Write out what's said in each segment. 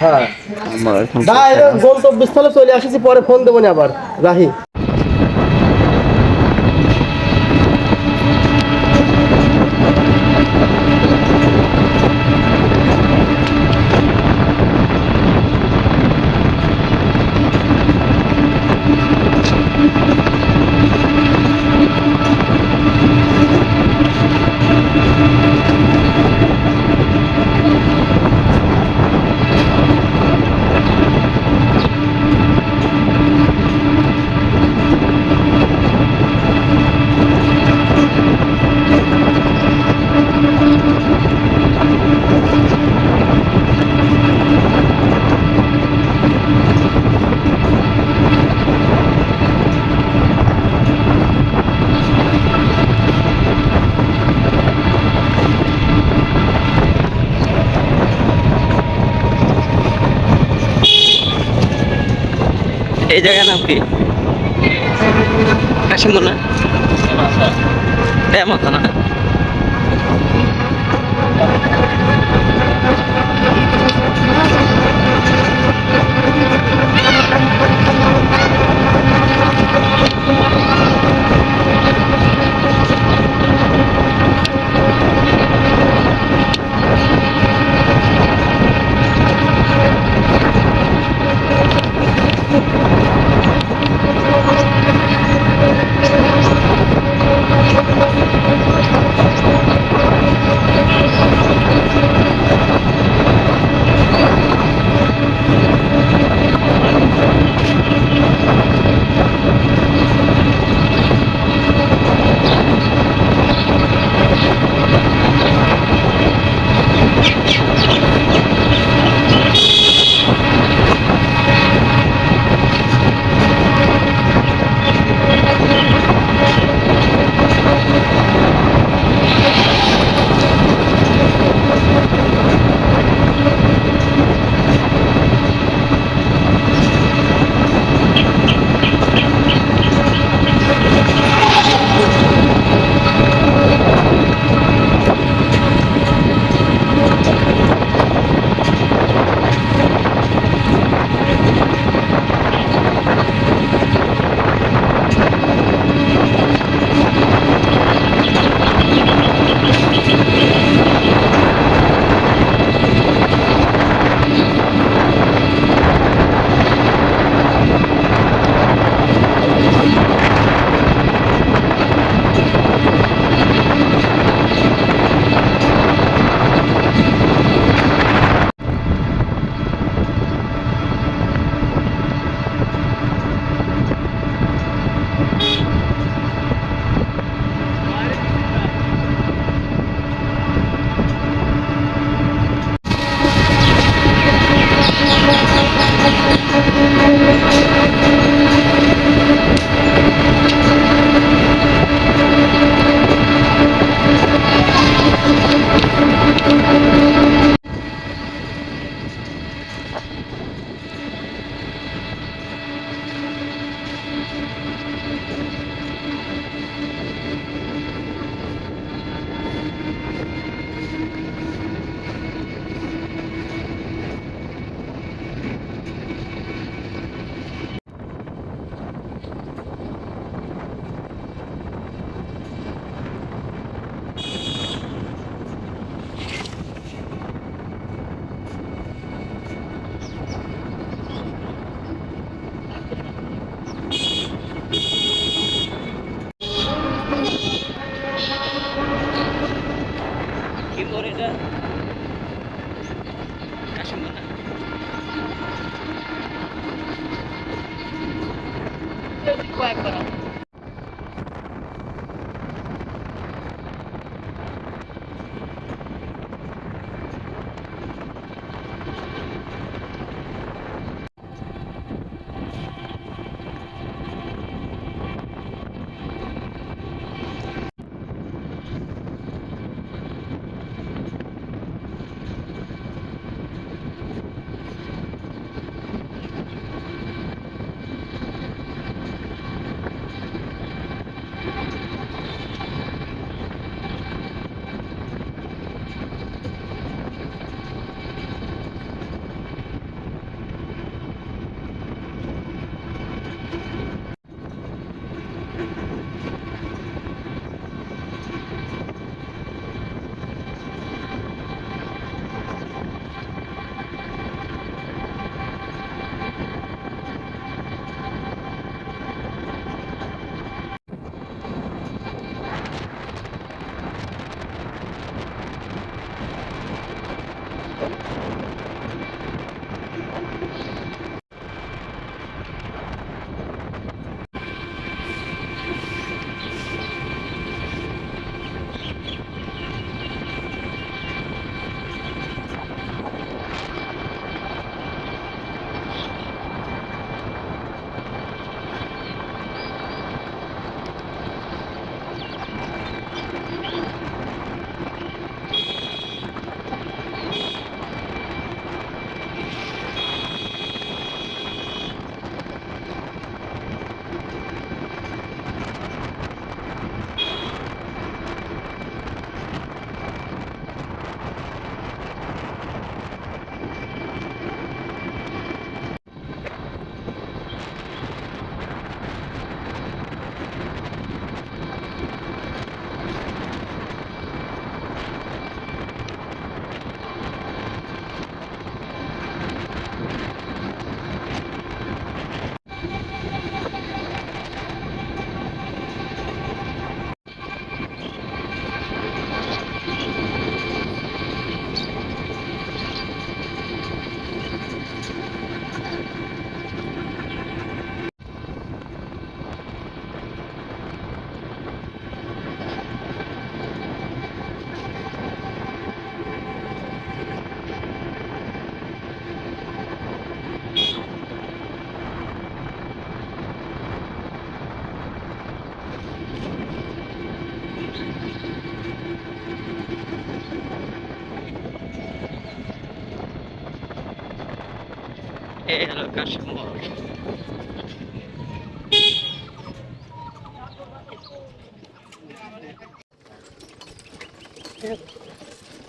হ্যাঁ। গন্তব্যস্থলে চলে আসেছি পরে ফোন দেবো না আবার। রাহি। এই জায়গার নাম কি? কাশিম না? এমত না।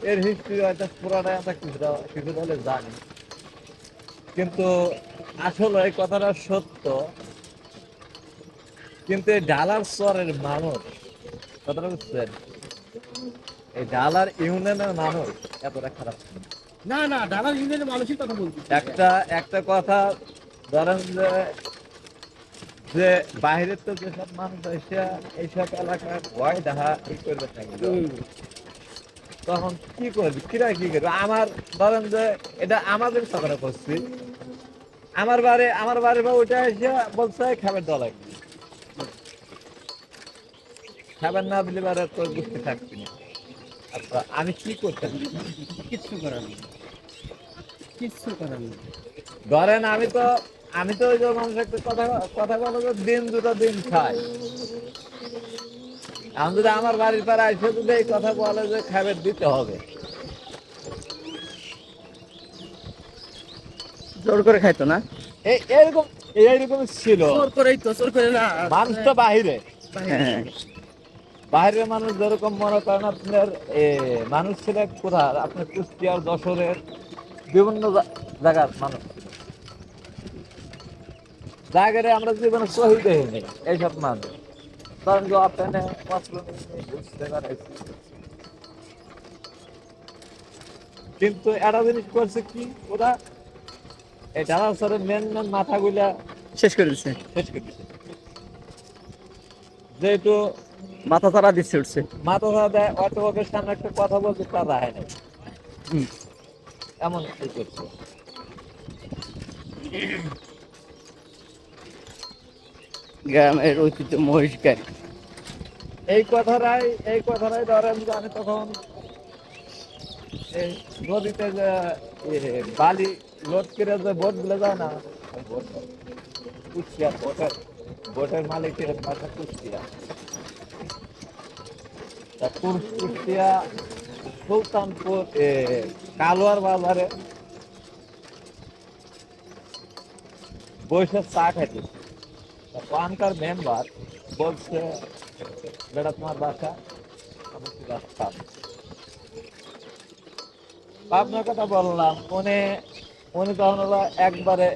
এর হিস্ট্রি হয়তো পুরাটাই আমরা কিছুটা কিছু বলে জানি। কিন্তু আসলে এই কথাটা সত্য। কিন্তু এই ডালার চরের মানুষ কথাটা বুঝছেন? এই ডালার ইউনিয়নের মানুষ এতটা খারাপ না। না ইউনিয়নের মানুষের কথা বলছি। একটা একটা কথা ধরেন যে যে বাইরের তো যেসব মানুষ এসে এইসব এলাকায় ভয় দেখা এই করবে তখন কি করবি? কিরা কি করবি? আমার ধরেন যে এটা আমাদের সকালে করছি। আমার বাড়ি আমার বাড়ি বা ওইটা এসে বলছে খাবার দেওয়া লাগবে। খাবার না দিলে বারে তোর বুঝতে থাকবি না। আমি কি করতে পারি? কিচ্ছু করার নেই। কিচ্ছু করার নেই। ধরেন আমি তো আমি তো ওই যে মানুষ একটা কথা কথা বলো যে দিন দুটো দিন খাই। এখন যদি আমার বাড়ির পাড়ে এসে যদি এই কথা বলে যে খাবার দিতে হবে। জোর করে খাইতো না? এই এরকম এইরকম ছিল। চোর করেই তো চোর করে না। মানুষ তো বাহিরে। হ্যাঁ বাইরের মানুষ যেরকম মনে করেন আপনার এ, মানুষ ছিল কোথা আপনার কুষ্টিয়ার যশোরের বিভিন্ন জায়গার মানুষ। জায়গায় আমরা জীবনে শহীদ দেখিনি এইসব মানুষ। যে আপনার বুঝতে কিন্তু একটা জিনিস করছে কি ওরা? এই ডালাসরের মেন মেন মাথাগুলা শেষ করে দিচ্ছে শেষ করে দিচ্ছে যেহেতু মাথা তারা দিচ্ছে উঠছে। মাথা ধরা দেয় ওদের সামনে একটা কথা বলতে তা রায় না এমন কি করছে। গ্রামের ঐতিহ্য মহিষ গাড়ি এই কথাটাই এই কথাটাই ধরেন যে আমি তখন এই নদীতে যে বালি লোড করে যে বোটগুলো যায় না বোট কুষ্টিয়া বোটের বোটের মালিকের তা কুর- কুষ্টিয়া সুলতানপুর কালোয়ার বাজারে বসে চা খাইতে। ওখানকার মেম্বার বলছে, বেটা, তোমার বাসা পাবনার কথা বললাম, উনি উনি তখন হলো একবারে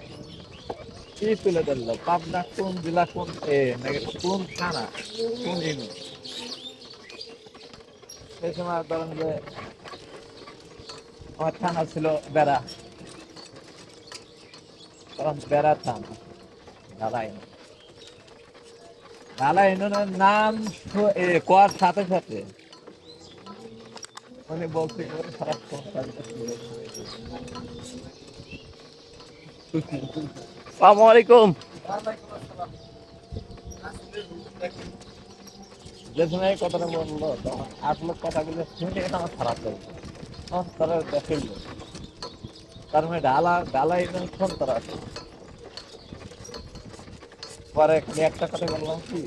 কি তুলে ধরলো পাবনা কোন জেলা কোন কোন থানা, কোন ইউনিয়ন? সেই সময় ধরেন যে আমার থানা ছিল বেড়া। তখন বেড়া থানা নারায়ণ। নারায়ণের নাম কোয়ার সাথে সাথে। উনি বলছে কি ওরে সারাক্ষণ যে কথাটা বলল তখন আট লোক কথাগুলো শুনে এটা আমার খারাপ লাগল। তখন তারা দেখেল তার মানে ডালা ডালা একদম ফোন তারা পরে একটা কথা বললাম কি,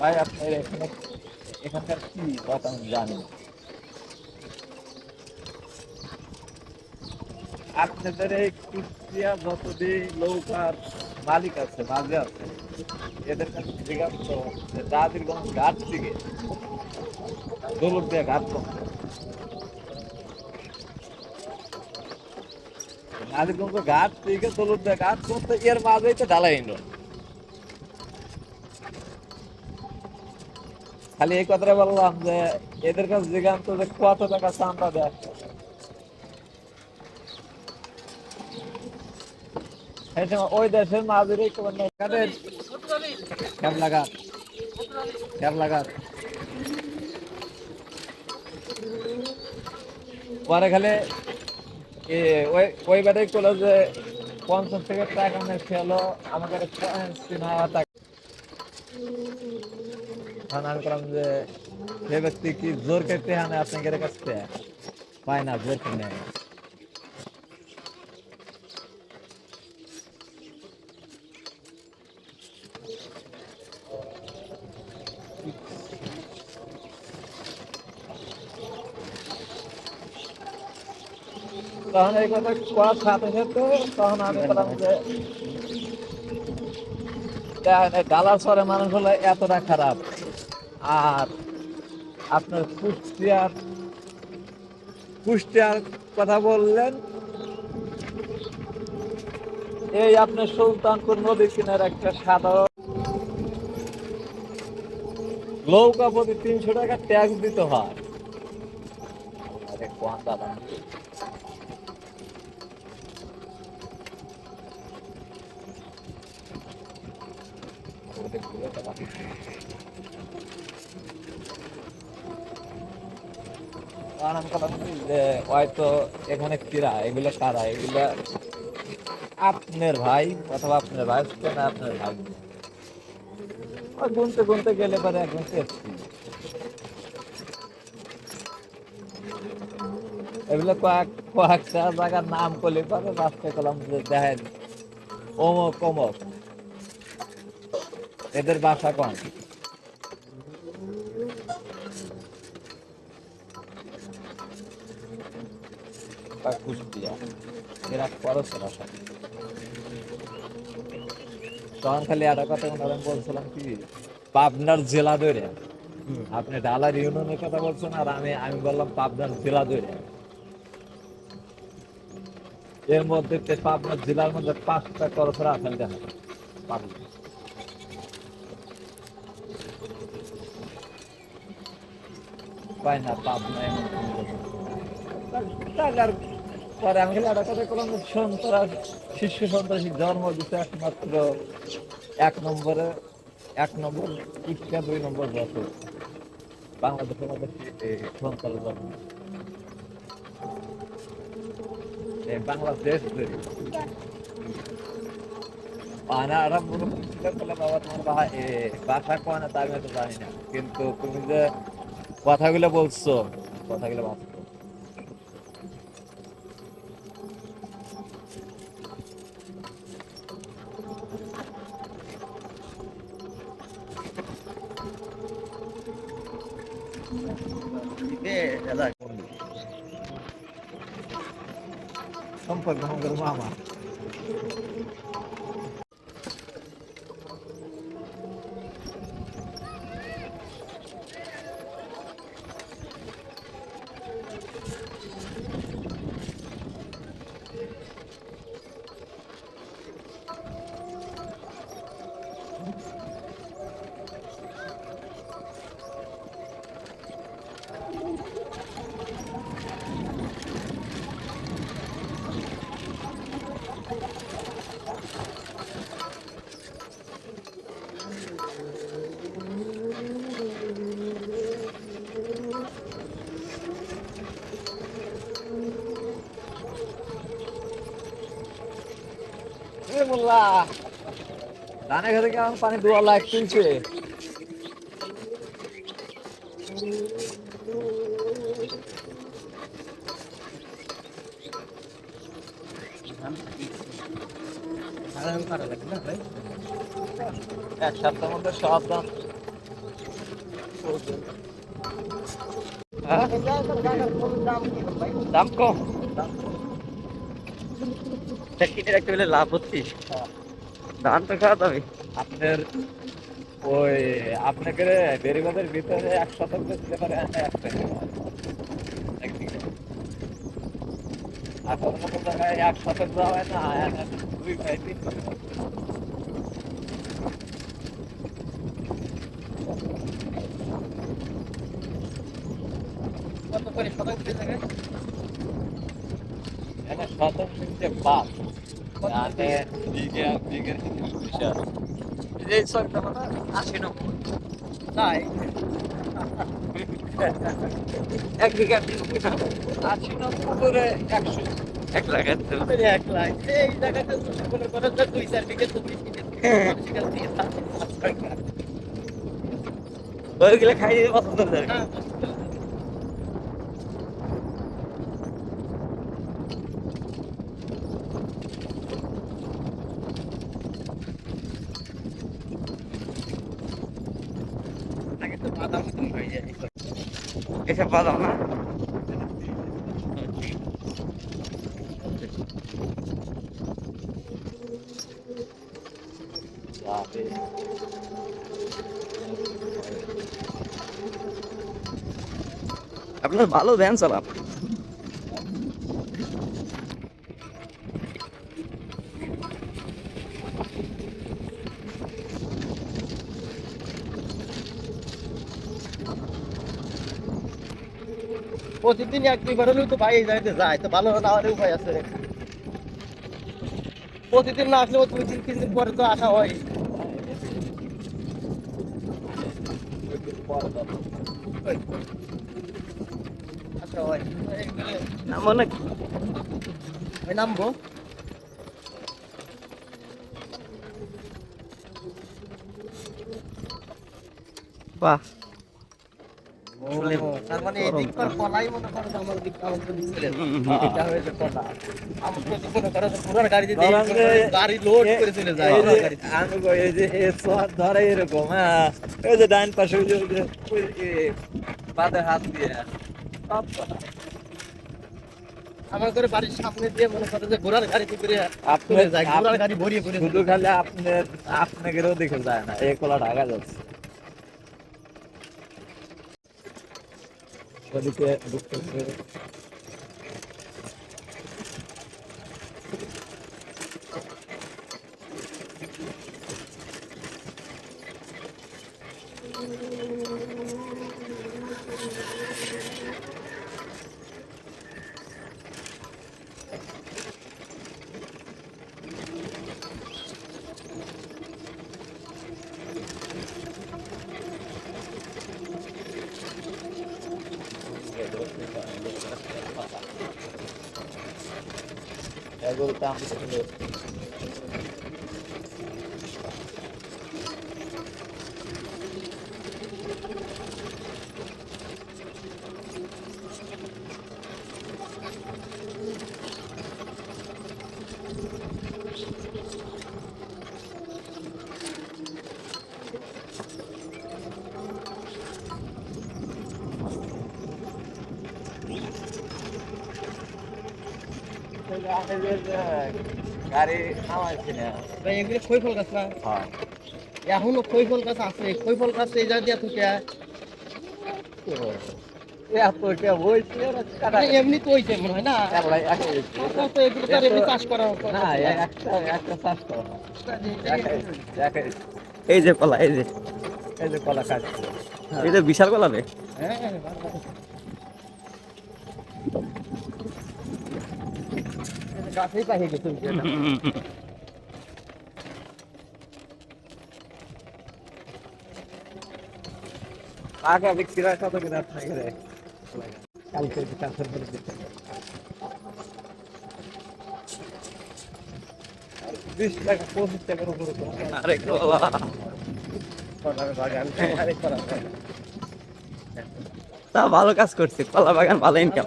ভাই আপনার এখানে, এখানকার কি কথা আমি জানি। আপনাদের এই কুষ্টিয়া যতদিন নৌকার মালিক আছে, মাঝে আছে এদের কাছে যে দৌলত দিয়ে কম। থেকে দিয়ে এর মাঝেই তো ঢালাই খালি এই কথাটা বললাম যে, এদের কাছে জিজ্ঞাসা তো যে, কত টাকা চান্দা দেয়? ওই দেশের মাঝেরই ক্যাব লাগা ক্যাব লাগা পরে খালি ওই ওই করল যে পঞ্চাশ থেকে টাকা নিয়ে খেলো আমাকে তিন হাজার যে সে ব্যক্তি, কি জোর করতে হানে আপনাদের কাছ পায় না, জোর করে তখন এই কথা করার সাথে সাথে তখন আমি বললাম যে ডালার স্বরে মানুষ হলে এতটা খারাপ। আর আপনার কুষ্টিয়ার কুষ্টিয়ার কথা বললেন। এই আপনার সুলতানপুর নদী কিনার একটা সাধারণ নৌকা প্রতি তিনশো টাকা ট্যাক্স দিতে হয় আরে কোন দাদা আর আমি কথা বলি হয়তো এখানে কিরা, এগুলো এগুলো আপনার ভাই অথবা আপনার ভাই আপনার ভাই? গুনতে গুনতে গেলে পরে পেয়েছি এগুলো কয়েক, কয়েকটা জায়গার নাম করলে পরে রাস্তায় করলাম যে দেখেন, অমক অমক। এদের বাসা কম খালি একটা কথা বলছিলাম কি, পাবনার জেলা ধরে। আপনি ডালার ইউনিয়নের কথা বলছেন, আর আমি আমি বললাম পাবনার জেলা ধরে। এর মধ্যে পাবনার জেলার মধ্যে পাঁচটা করসরা আছেন দেখা পাবনা। পাবনা এমন টাকার পরে আমি একটা কথা করলাম শিশু সন্ত্রাসী জন্ম দিতে একমাত্র এক নম্বরে এক নম্বর ইচ্ছা দুই নম্বর বছর বাংলাদেশের মধ্যে জন্ম বাংলাদেশ ভাষা কোয়া না তা আমি তো জানি না কিন্তু তুমি যে কথাগুলো বলছো কথাগুলো এ মোল্লা ধানে খেতে কেমন পানি দোয়া লাইট তুলছে। এক সপ্তাহের মধ্যে সব দাম। হ্যাঁ? দাম কম। কিনে রাখতে হলে লাভ হচ্ছে? ধান তো খাওয়া যাবে আপনার ওই আপনাকে বেরিবাদের ভিতরে এক শতক দিতে পারে এক টাকা। একদিকে আর কোনো কোনো জায়গায় এক শতক দেওয়া হয় না এক এক দুই ভাই, তিন শতক। কত করে শতাংশ টাকা শতক নিচ্ছে পাঁচ মানে বিঘা বিঘের হিসাব এই ছয়টা মানে আশি নব্বই তাই এক বিঘা আশি নব্বই করে একশো এক লাখ। এক লাখ এই জায়গাতে মনে করো দুই চার বিঘে পাঁচ টাকা। ওইগুলো খাই দিতে পছন্দ করে হ্যাঁ, আগে তো বাদাম মতন হয়ে যায় এসব বাদাম না বাপরে। আপনার ভালো ধ্যান চালান। প্রতিদিন এক দুইবার হলেও তো ভাই জায়গাতে যায়, তো ভালো হলে উপায় আছে। প্রতিদিন না আসলেও দুই দিন তিন দিন পরে তো আসা হয়। আসা হয়। এইগুলো না মনে ওই নামবো বাহ। তার মানে এই কলাই মনে করো আমার দিক আমার দিক ছিল হুম, হুম, হুম। এটা হয়েছে কলা। আমার তো মনে করো পুরার গাড়ি যদি গাড়ি লোড করে চলে যায় এই যে পুরার গাড়িতে। আমি কই, এই যে এ সোয়াদ ধরে এরকম হ্যাঁ। এই যে ডাইন পাশে ওই যে ওই যে ওই এ, পাতে হাত দিয়ে। সব আমার করে বাড়ির সামনে দিয়ে মনে করো যে ঘোড়ার গাড়িতে করে আপনি যায় ঘোড়ার আপনি- গাড়ি ভরিয়ে করে শুধু খালি আপনার আপনাকেও দেখে যায় না এই কলা ঢাকা যাচ্ছে ಅದಕ್ಕೆ ಅದಕ್ಕೋಸ್ಕರ এগুলো তো আমি শুনে- গাড়ি নামাইছি না। ভাই এগুলো খৈফল গাছ না? হ্যাঁ। এখনও খৈফল গাছ আছে। খৈফল গাছ এই দিয়ে থেকে মানে এমনি তো হইছে মনে হয় না? এগুলো তো এমনি চাষ করা না একটা একটা চাষ করো না একাই একাই এই যে কলা এই যে এই যে কলা কাটছে। এই যে বিশাল কলা রে। হ্যাঁ ভালো, ভালো। এই পাইয়ে গেছে আগে বিক্রি কত করে আপনার ঘরে কালকে ট্রান্সফার করে দিতে বিশ টাকা পঁচিশ টাকার উপরে আরে কলা কলার বাগান আরে কলা বাগান। তা ভালো কাজ করছে কলা বাগান ভালো ইনকাম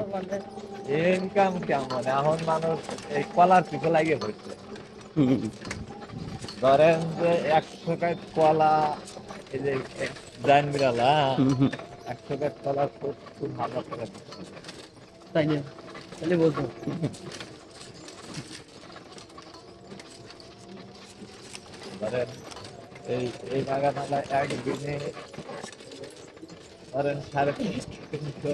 ইনকাম কেমন? এখন মানুষ এই কলার পিছু লাগিয়ে পড়ছে ধরেন যে একশো কাজ কলা এই যে জাইন বিড়ালা একশো কাজ কলা খুব খুব ভালো করে। তাই না? তাহলে বলতো। ধরেন এই এই বাগানালা একদিনে ধরেন সাড়ে তিনশো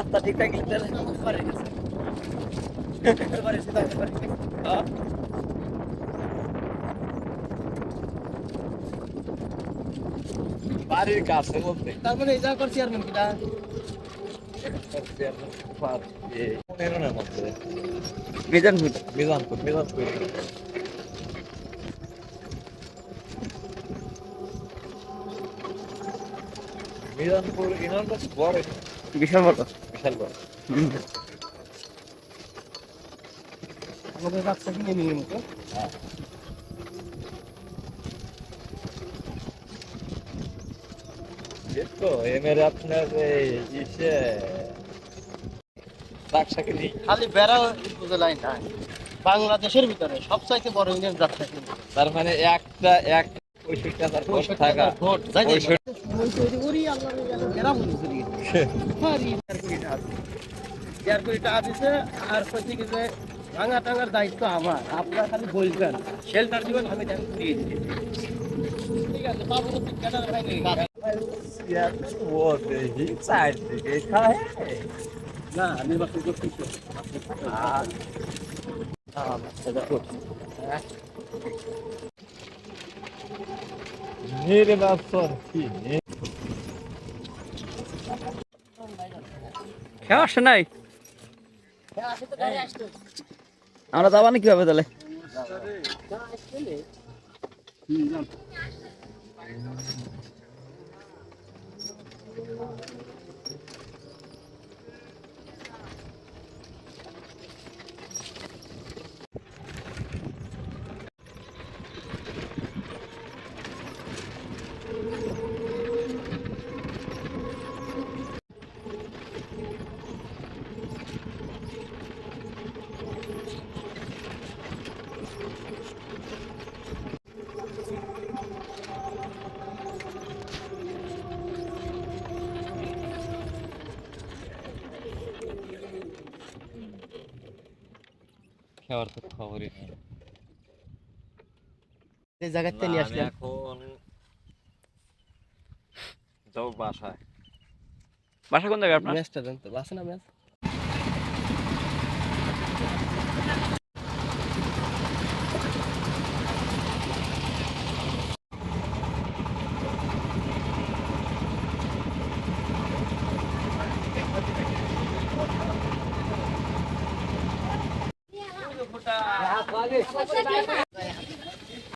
রাস্তা কাছে এবারে সেটা এবারে হ্যাঁ? বাড়ির কাছে বলতে তারপরে এই জায়গা চেয়ারম্যান কিটা পনেরোনের মধ্যে মিজানপুর মিজানপুর মিজানপুর মিজানপুর বড় বিশাল বড় হুম। আমাদের বাচ্চা কিনে নিয়ে মতো তো এমের আপনার ইসে খালি উপজেলায় বাংলাদেশের ভিতরে সবচাইতে বড় ইউনিয়ন যাত্রা তার মানে একটা এক পঁয়ষট্টি হাজার ভোট থাকা। ভোট যাই যাই পঁয়ষট্টি ওরি আল্লাহ গেরা বলি করি দেড় কোটি টাকা দিছে আর হচ্ছে কি যে ভাঙা টাঙার দায়িত্ব আমার আপনারা খালি বলবেন শেল্টার দিবেন আমি টাকা দিয়ে দিচ্ছি। ঠিক আছে বাবু তো ঠিকাদার ভাই না করছি নাই? আমরা যাবা না কীভাবে তাহলে? খাওয়ার তো খবরই নেই। এই জায়গাতে নিয়ে আসলে এখন যাও বাসায়। বাসা কোন জায়গায় আপনার? ম্যাচটা জানতো আছে না ম্যাচ